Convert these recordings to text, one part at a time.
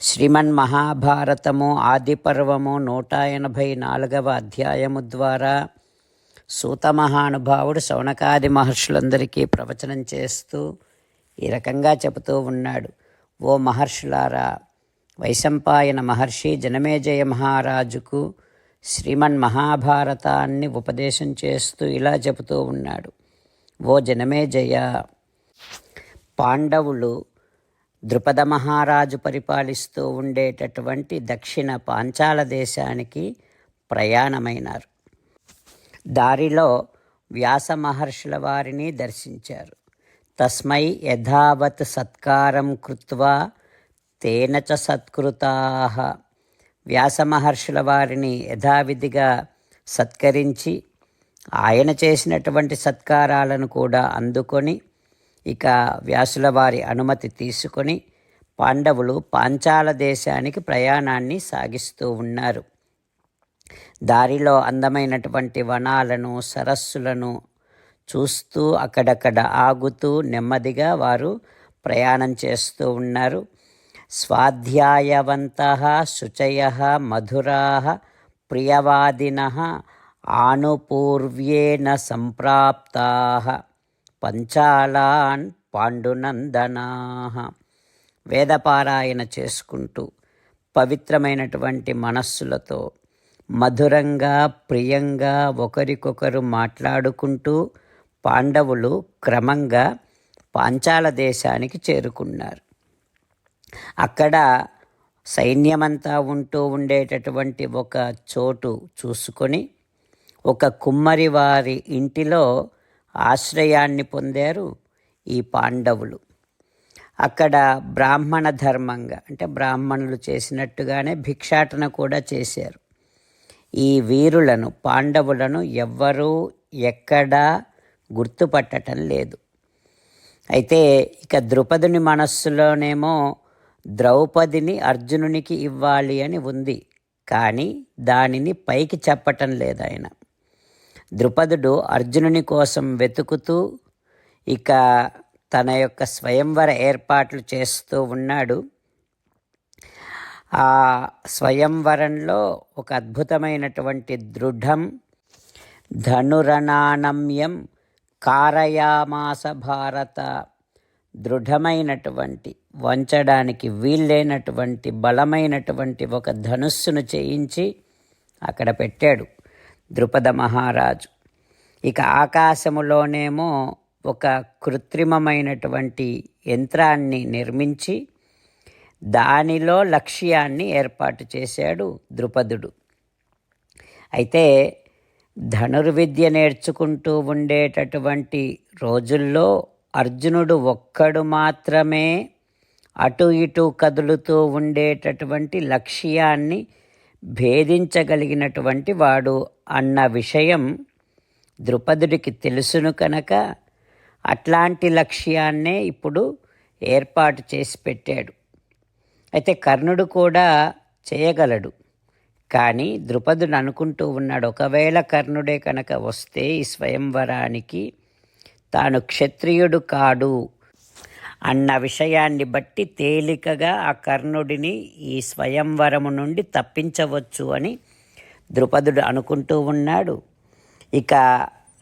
శ్రీమన్ మహాభారతము ఆదిపర్వము నూట ఎనభై నాలుగవ అధ్యాయము ద్వారా సూత మహానుభావుడు శౌనకాది మహర్షులందరికీ ప్రవచనం చేస్తూ ఈ రకంగా చెబుతూ ఉన్నాడు. ఓ మహర్షులారా వైశంపాయన మహర్షి జనమేజయ మహారాజుకు శ్రీమన్ మహాభారతాన్ని ఉపదేశం చేస్తూ ఇలా చెబుతూ ఉన్నాడు. ఓ జనమేజయ పాండవులు ద్రుపద మహారాజు పరిపాలిస్తూ ఉండేటటువంటి దక్షిణ పాంచాల దేశానికి ప్రయాణమైనారు. దారిలో వ్యాస మహర్షుల వారిని దర్శించారు. తస్మై యథావత్ సత్కారం కృత్వా తేన చ సత్కృతా. వ్యాస మహర్షుల వారిని యథావిధిగా సత్కరించి ఆయన చేసినటువంటి సత్కారాలను కూడా అందుకొని ఇక వ్యాసుల వారి అనుమతి తీసుకొని పాండవులు పాంచాల దేశానికి ప్రయాణాన్ని సాగిస్తూ ఉన్నారు. దారిలో అందమైనటువంటి వనాలను సరస్సులను చూస్తూ అక్కడక్కడ ఆగుతూ నెమ్మదిగా వారు ప్రయాణం చేస్తూ ఉన్నారు. స్వాధ్యాయవంత శుచయ మధురా ప్రియవాదిన ఆనుపూర్వ్యేన సంప్రాప్తా. పంచాలాన్ పాండునందనా వేదపారాయణ చేసుకుంటూ పవిత్రమైనటువంటి మనస్సులతో మధురంగా ప్రియంగా ఒకరికొకరు మాట్లాడుకుంటూ పాండవులు క్రమంగా పాంచాల దేశానికి చేరుకున్నారు. అక్కడ సైన్యమంతా ఉంటూ ఉండేటటువంటి ఒక చోటు చూసుకొని ఒక కుమ్మరి వారి ఇంటిలో ఆశ్రయాన్ని పొందారు ఈ పాండవులు. అక్కడ బ్రాహ్మణ ధర్మంగా అంటే బ్రాహ్మణులు చేసినట్టుగానే భిక్షాటన కూడా చేశారు. ఈ వీరులను పాండవులను ఎవ్వరూ ఎక్కడా గుర్తుపట్టటం లేదు. అయితే ఇక ద్రుపదుని మనస్సులోనేమో ద్రౌపదిని అర్జునునికి ఇవ్వాలి అని ఉంది. కానీ దానిని పైకి చెప్పటం లేదు ఆయన. ద్రుపదుడు అర్జునుని కోసం వెతుకుతూ ఇక తన యొక్క స్వయంవర ఏర్పాట్లు చేస్తూ ఉన్నాడు. ఆ స్వయంవరంలో ఒక అద్భుతమైనటువంటి దృఢం ధనురణానమ్యం కారయామాస భారత దృఢమైనటువంటి వంచడానికి వీళ్ళైనటువంటి బలమైనటువంటి ఒక ధనుస్సును చేయించి అక్కడ పెట్టాడు. ద్రుపద మహారాజు. ఇక ఆకాశములోనేమో ఒక కృత్రిమమైనటువంటి యంత్రాన్ని నిర్మించి దానిలో లక్ష్యాన్ని ఏర్పాటు చేశాడు ద్రుపదుడు. అయితే ధనుర్విద్య నేర్చుకుంటూ ఉండేటటువంటి రోజుల్లో అర్జునుడు ఒక్కడు మాత్రమే అటు ఇటు కదులుతూ ఉండేటటువంటి లక్ష్యాన్ని భేదించగలిగినటువంటి వాడు అన్న విషయం ద్రుపదుడికి తెలుసును కనుక అట్లాంటి లక్ష్యాన్నే ఇప్పుడు ఏర్పాటు చేసి పెట్టాడు. అయితే కర్ణుడు కూడా చేయగలడు. కానీ ద్రుపదుడు అనుకుంటూ ఉన్నాడు ఒకవేళ కర్ణుడే కనుక వస్తే ఈ స్వయంవరానికి తాను క్షత్రియుడు కాడు అన్న విషయాన్ని బట్టి తేలికగా ఆ కర్ణుడిని ఈ స్వయంవరము నుండి తప్పించవచ్చు అని ద్రుపదుడు అనుకుంటూ ఉన్నాడు. ఇక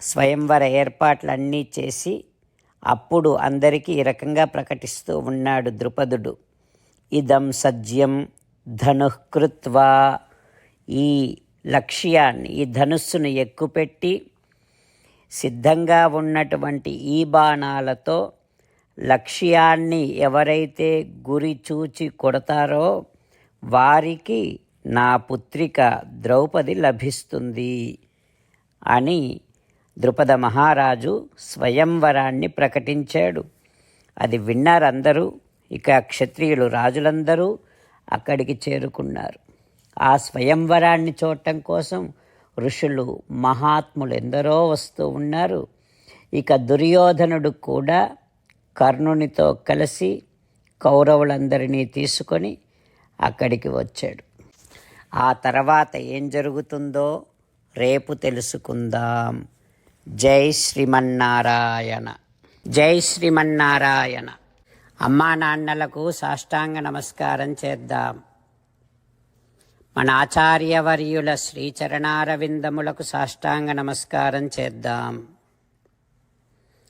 స్వయంవర ఏర్పాట్లన్నీ చేసి అప్పుడు అందరికీ ఈ రకంగా ప్రకటిస్తూ ఉన్నాడు ద్రుపదుడు. ఇదం సజ్యం ధనుకృత్వా ఈ లక్ష్యాన్ని ఈ ధనుస్సును ఎక్కుపెట్టి సిద్ధంగా ఉన్నటువంటి ఈ బాణాలతో లక్ష్యాన్ని ఎవరైతే గురి చూచి కొడతారో వారికి నా పుత్రిక ద్రౌపది లభిస్తుంది అని ద్రుపద మహారాజు స్వయంవరాన్ని ప్రకటించాడు. అది విన్నారందరూ ఇక క్షత్రియులు రాజులందరూ అక్కడికి చేరుకున్నారు. ఆ స్వయంవరాన్ని చూడటం కోసం ఋషులు మహాత్ములు ఎందరో వస్తూ ఉన్నారు. ఇక దుర్యోధనుడు కూడా కర్ణునితో కలిసి కౌరవులందరినీ తీసుకొని అక్కడికి వచ్చాడు. ఆ తర్వాత ఏం జరుగుతుందో రేపు తెలుసుకుందాం. జై శ్రీమన్నారాయణ. జై శ్రీమన్నారాయణ. అమ్మా నాన్నలకు సాష్టాంగ నమస్కారం చేద్దాం. మన ఆచార్యవర్యుల శ్రీచరణారవిందములకు సాష్టాంగ నమస్కారం చేద్దాం.